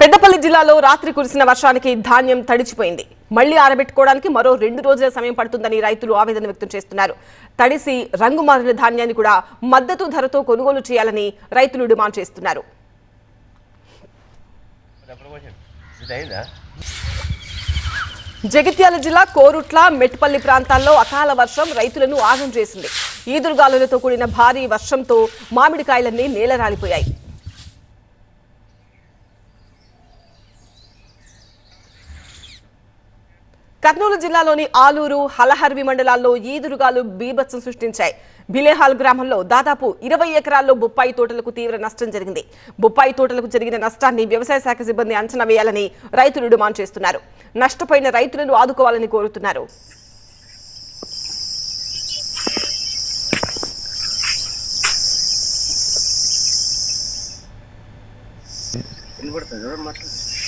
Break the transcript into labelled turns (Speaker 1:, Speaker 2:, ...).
Speaker 1: పెద్దపల్లి జిల్లాలో రాత్రి కురిసిన వర్షానికి ధాన్యం తడిచిపోయింది. మళ్ళీ ఆరబెట్టుకోవడానికి మరో రెండు రోజుల సమయం పడుతుందని రైతులు ఆవేదన వ్యక్తం చేస్తున్నారు. తడిసి రంగు మారిన ధాన్యాన్ని కూడా మద్దతు ధరతో కొనుగోలు చేయాలని రైతులు డిమాండ్ చేస్తున్నారు. జగిత్యాల జిల్లా కోరుట్ల మెట్పల్లి ప్రాంతాల్లో అకాల వర్షం రైతులను ఆగం చేసింది. ఈదురుగాలులతో కూడిన భారీ వర్షంతో మామిడికాయలన్నీ నేలరాలిపోయాయి. కర్నూలు జిల్లాలోని ఆలూరు హలహర్వి మండలాల్లో ఈదురుగాలు బీభత్సం సృష్టించాయి. బిలేహాల్ గ్రామంలో దాదాపు ఇరవై ఎకరాల్లో బొప్పాయి తోటలకు తీవ్ర నష్టం జరిగింది. బొప్పాయి తోటలకు జరిగిన నష్టాన్ని వ్యవసాయ శాఖ సిబ్బంది అంచనా వేయాలని రైతులు డిమాండ్ చేస్తున్నారు. నష్టపోయిన రైతులను ఆదుకోవాలని కోరుతున్నారు.
Speaker 2: వినపడుతుంది?